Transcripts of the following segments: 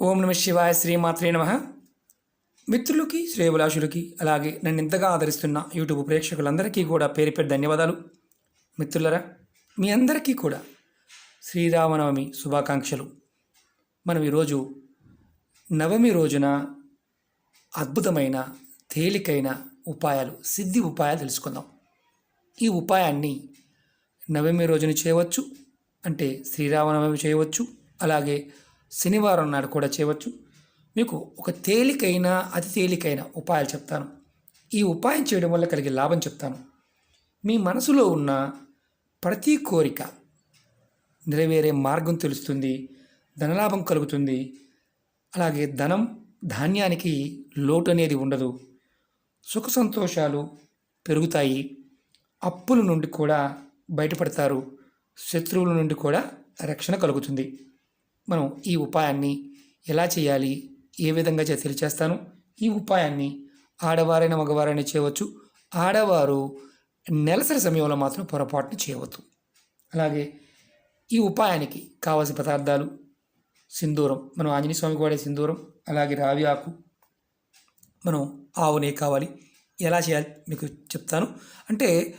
ఓం నమ శివాయ శ్రీమాత్రే నమ. మిత్రులకి శ్రేయభిలాషులకి అలాగే నన్ను ఇంతగా ఆదరిస్తున్న యూట్యూబ్ ప్రేక్షకులందరికీ కూడా పేరు పేరు ధన్యవాదాలు. మిత్రులరా మీ అందరికీ కూడా శ్రీరామనవమి శుభాకాంక్షలు. మనం ఈరోజు నవమి రోజున అద్భుతమైన తేలికైన ఉపాయాలు సిద్ధి ఉపాయాలు తెలుసుకుందాం. ఈ ఉపాయాన్ని నవమి రోజున చేయవచ్చు అంటే శ్రీరామనవమి చేయవచ్చు అలాగే శనివారం నాడు కూడా చేయవచ్చు. మీకు ఒక తేలికైన అతి తేలికైన ఉపాయాలు చెప్తాను. ఈ ఉపాయం చేయడం వల్ల కలిగే లాభం చెప్తాను. మీ మనసులో ఉన్న ప్రతి కోరిక నెరవేరే మార్గం తెలుస్తుంది ధనలాభం కలుగుతుంది. అలాగే ధనం ధాన్యానికి లోటు అనేది ఉండదు. సుఖ సంతోషాలు పెరుగుతాయి. అప్పుల నుండి కూడా బయటపడతారు. శత్రువుల నుండి కూడా రక్షణ కలుగుతుంది. మనం ఈ ఉపాయాన్ని ఎలా చేయాలి? ఏ విధంగా తెలియచేస్తాను. ఈ ఉపాయాన్ని ఆడవారైన మగవారైనా చేయవచ్చు. ఆడవారు నెలసరి సమయంలో మాత్రం పొరపాటున చేయవద్దు. అలాగే ఈ ఉపాయానికి కావలసిన పదార్థాలు సింధూరం మనం ఆంజనేయ స్వామికి వాడే సింధూరం అలాగే రావి ఆకు మనం ఆవు నెయ్యి కావాలి. ఎలా చేయాలి? మీకు చెప్తాను. అంటే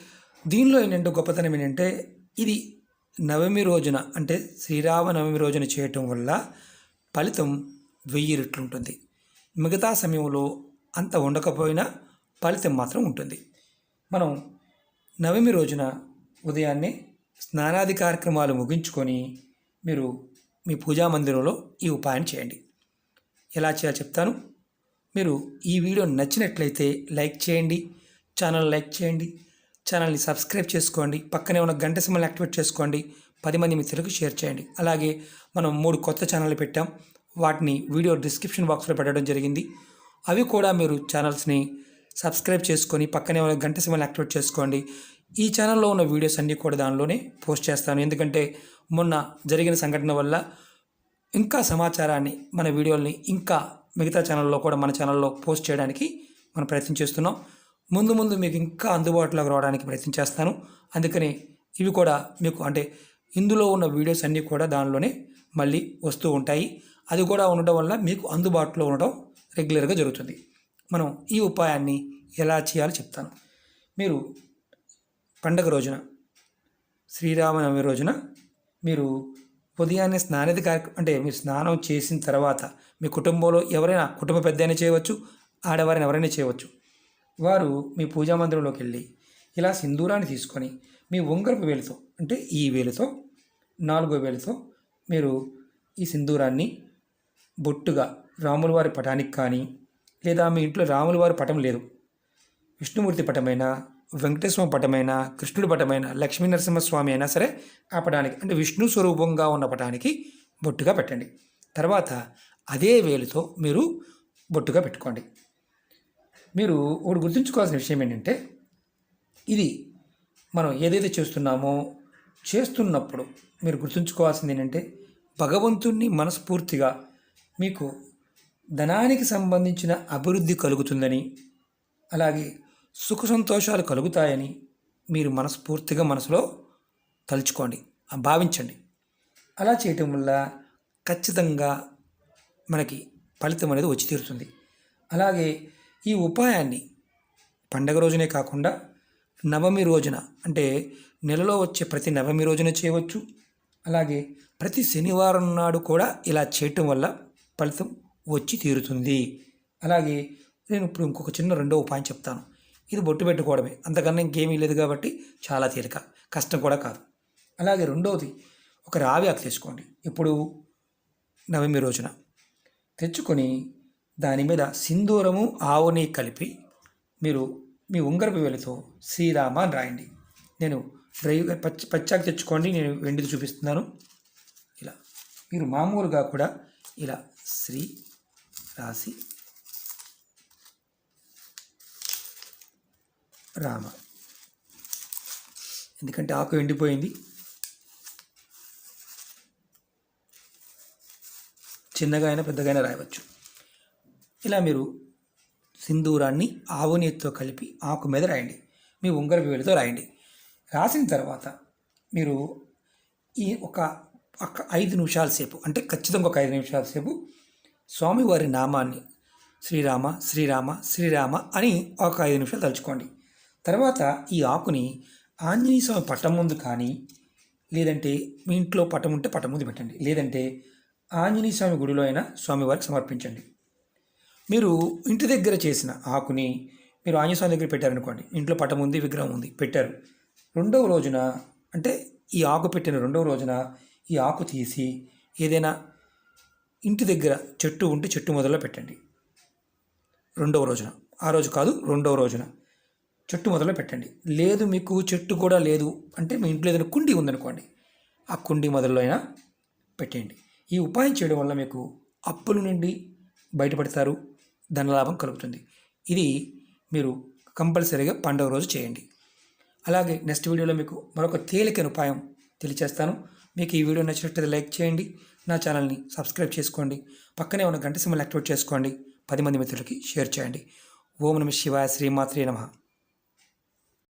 దీనిలో ఏంటంటే గొప్పతనం ఏంటంటే ఇది నవమి రోజున అంటే శ్రీరామ నవమి రోజున చేయటం వల్ల ఫలితం వెయ్యి రెట్లు ఉంటుంది. మిగతా సమయంలో అంత ఉండకపోయినా ఫలితం మాత్రం ఉంటుంది. మనం నవమి రోజున ఉదయాన్నే స్నానాది కార్యక్రమాలు ముగించుకొని మీరు మీ పూజా మందిరంలో ఈ ఉపాయం చేయండి. ఎలా చేయాలో చెప్తాను. మీరు ఈ వీడియో నచ్చినట్లయితే లైక్ చేయండి ఛానల్ లైక్ చేయండి ఛానల్ని సబ్స్క్రైబ్ చేసుకోండి. పక్కనే ఉన్న గంట సింబల్ని యాక్టివేట్ చేసుకోండి. పది మంది మిత్రులకు షేర్ చేయండి. అలాగే మనం మూడు కొత్త ఛానళ్ళు పెట్టాం. వాటిని వీడియో డిస్క్రిప్షన్ బాక్స్లో పెట్టడం జరిగింది. అవి కూడా మీరు ఛానల్స్ని సబ్స్క్రైబ్ చేసుకొని పక్కనే ఉన్న గంట సింబల్ని యాక్టివేట్ చేసుకోండి. ఈ ఛానల్లో ఉన్న వీడియోస్ అన్నీ కూడా దానిలోనే పోస్ట్ చేస్తాను. ఎందుకంటే మొన్న జరిగిన సంఘటన వల్ల ఇంకా సమాచారాన్ని మన వీడియోల్ని ఇంకా మిగతా ఛానల్లో కూడా మన ఛానల్లో పోస్ట్ చేయడానికి మనం ప్రయత్నం చేస్తున్నాం. ముందు ముందు మీకు ఇంకా అందుబాటులోకి రావడానికి ప్రయత్నం చేస్తాను. అందుకని ఇవి కూడా మీకు అంటే ఇందులో ఉన్న వీడియోస్ అన్నీ కూడా దానిలోనే మళ్ళీ వస్తూ ఉంటాయి. అది కూడా ఉండడం వల్ల మీకు అందుబాటులో ఉండడం రెగ్యులర్గా జరుగుతుంది. మనం ఈ ఉపాయాన్ని ఎలా చేయాలో చెప్తాను. మీరు పండగ రోజున శ్రీరామనవమి రోజున మీరు ఉదయాన్నే స్నానది కార్యక్రమం అంటే మీరు స్నానం చేసిన తర్వాత మీ కుటుంబంలో ఎవరైనా కుటుంబ పెద్ద అయినా చేయవచ్చు ఆడవారిని ఎవరైనా చేయవచ్చు. వారు మీ పూజా మందిరంలోకి వెళ్ళి ఇలా సింధూరాన్ని తీసుకొని మీ ఉంగరపు వేలుతో అంటే ఈ వేలుతో నాలుగో వేలుతో మీరు ఈ సింధూరాన్ని బొట్టుగా రాముల వారి పటానికి కానీ లేదా మీ ఇంట్లో రాముల వారి పటం లేదు. విష్ణుమూర్తి పటమైనా వెంకటేశ్వర పటమైనా కృష్ణుడి పటమైనా లక్ష్మీ నరసింహస్వామి అయినా సరే ఆ పటానికి అంటే విష్ణు స్వరూపంగా ఉన్న పటానికి బొట్టుగా పెట్టండి. తర్వాత అదే వేలుతో మీరు బొట్టుగా పెట్టుకోండి. మీరు ఒకటి గుర్తుంచుకోవాల్సిన విషయం ఏంటంటే ఇది మనం ఏదైతే చేస్తున్నామో చేస్తున్నప్పుడు మీరు గుర్తుంచుకోవాల్సింది ఏంటంటే భగవంతుణ్ణి మనస్ఫూర్తిగా మీకు ధనానికి సంబంధించిన అభివృద్ధి కలుగుతుందని అలాగే సుఖ సంతోషాలు కలుగుతాయని మీరు మనస్ఫూర్తిగా మనసులో తలుచుకోండి భావించండి. అలా చేయటం వల్ల ఖచ్చితంగా మనకి ఫలితం అనేది వచ్చి తీరుతుంది. అలాగే ఈ ఉపాయాన్ని పండగ రోజునే కాకుండా నవమి రోజున అంటే నెలలో వచ్చే ప్రతి నవమి రోజున చేయవచ్చు. అలాగే ప్రతి శనివారం నాడు కూడా ఇలా చేయటం వల్ల ఫలితం వచ్చి తీరుతుంది. అలాగే నేను ఇప్పుడు ఇంకొక చిన్న రెండో ఉపాయం చెప్తాను. ఇది బొట్టు పెట్టుకోవడమే. అంతకన్నా ఇంకేమీ లేదు కాబట్టి చాలా తేలిక. కష్టం కూడా కాదు. అలాగే రెండవది ఒక రావి ఆకు తెచ్చుకోండి ఇప్పుడు నవమి రోజున. తెచ్చుకొని దాని మీద సింధూరము ఆవుని కలిపి మీరు మీ ఉంగరపు వేలుతో శ్రీరామ అని రాయండి. నేను డ్రై పచ్చి పచ్చాకు తెచ్చుకోండి నేను వెండిది చూపిస్తున్నాను. ఇలా. మీరు మామూలుగా కూడా ఇలా శ్రీ రాసి రామ. ఎందుకంటే ఆకు ఎండిపోయింది. చిన్నగా అయినా పెద్దగా అయినా రాయవచ్చు. ఇలా మీరు సింధూరాన్ని ఆవు నీతితో కలిపి ఆకు మీద రాయండి. మీ ఉంగరపు వేలితో రాయండి. రాసిన తర్వాత మీరు ఈ ఒక ఒక ఐదు నిమిషాల సేపు అంటే ఖచ్చితంగా ఒక ఐదు నిమిషాల సేపు స్వామివారి నామాన్ని శ్రీరామ శ్రీరామ శ్రీరామ అని ఒక ఐదు నిమిషాలు తలుచుకోండి. తర్వాత ఈ ఆకుని ఆంజనేయ స్వామి పట్టం ముందు కానీ లేదంటే మీ ఇంట్లో పటం ఉంటే పటం ముందు పెట్టండి. లేదంటే ఆంజనేయ స్వామి గుడిలో అయినా స్వామివారికి సమర్పించండి. మీరు ఇంటి దగ్గర చేసిన ఆకుని మీరు ఆంజనేయ దగ్గర పెట్టారనుకోండి ఇంట్లో పటం ఉంది విగ్రహం ఉంది పెట్టారు. రెండవ రోజున అంటే ఈ ఆకు పెట్టిన రెండవ రోజున ఈ ఆకు తీసి ఏదైనా ఇంటి దగ్గర చెట్టు ఉంటే చెట్టు మొదల్లో పెట్టండి. రెండవ రోజున. ఆ రోజు కాదు రెండవ రోజున. చెట్టు మొదలు పెట్టండి. లేదు మీకు చెట్టు కూడా లేదు అంటే మీ ఇంట్లో ఏదైనా కుండీ ఉందనుకోండి ఆ కుండీ మొదల్లో అయినా పెట్టండి ఈ ఉపాయం చేయడం వల్ల మీకు అప్పుల నుండి బయటపడతారు ధనలాభం కలుగుతుంది. ఇది మీరు కంపల్సరీగా పండుగ రోజు చేయండి. అలాగే నెక్స్ట్ వీడియోలో మీకు మరొక తేలికైన ఉపాయం తెలియచేస్తాను. మీకు ఈ వీడియో నచ్చినట్లయితే లైక్ చేయండి. నా ఛానల్ని సబ్స్క్రైబ్ చేసుకోండి. పక్కనే ఉన్న గంట సింబల్ యాక్టివేట్ చేసుకోండి. పది మంది మిత్రులకి షేర్ చేయండి. ఓం నమ శివాయ శ్రీమాత్రే నమః.